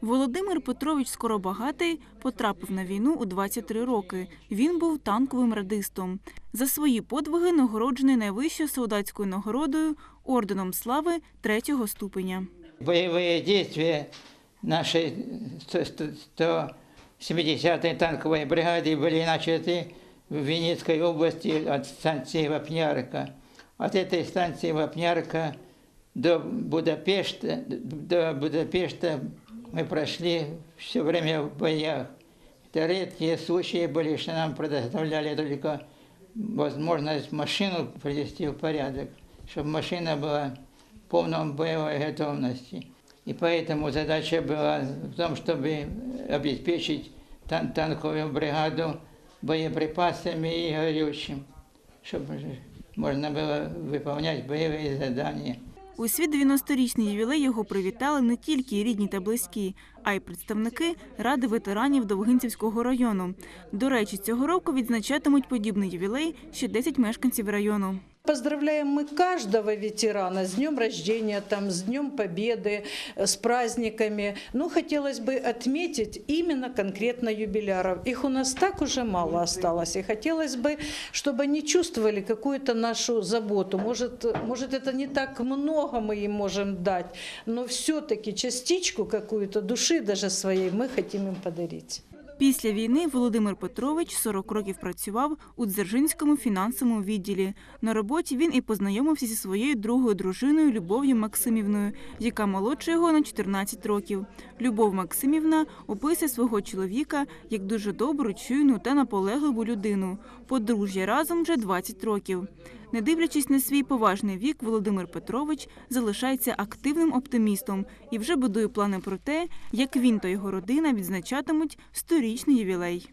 Володимир Петрович Скоробагатий потрапив на війну у 23 роки. Він був танковим радистом. За свої подвиги нагороджений найвищою солдатською нагородою орденом слави третього ступеня. Боевые действия нашей 170-й танковой бригады были начаты в Винницкой области от станции Вапнярка. От этой станции Вапнярка до Будапешта, до Будапешта мы прошли все время в боях. Это редкие случаи были, что нам предоставляли только возможность машину привести в порядок, чтобы машина была в полном боевой готовности. И поэтому задача была в том, чтобы обеспечить тан- танковую бригаду боеприпасами и горючим, чтобы можно было выполнять боевые задания. У свій 90-річний ювілей його привітали не тільки рідні та близькі, а й представники Ради ветеранів Довгинцівського району. До речі, цього року відзначатимуть подібний ювілей ще 10 мешканців району. Поздравляем мы каждого ветерана с днем рождения, там, с Днем Победы, э, с праздниками. Но хотелось бы отметить именно конкретно юбиляров. Их у нас так уже мало осталось. И хотелось бы, чтобы они чувствовали какую-то нашу заботу. Может, может это не так много мы им можем дать, но все-таки частичку какую-то души даже своей мы хотим им подарить. Після війни Володимир Петрович 40 років працював у Дзержинському фінансовому відділі. На роботі він і познайомився зі своєю другою дружиною Любов'ю Максимівною, яка молодша його на 14 років. Любов Максимівна описує свого чоловіка як дуже добру, чуйну та наполегливу людину. Подружжя разом вже 20 років. Не дивлячись на свій поважний вік, Володимир Петрович залишається активним оптимістом і вже будує плани про те, як він та його родина відзначатимуть сторічний ювілей.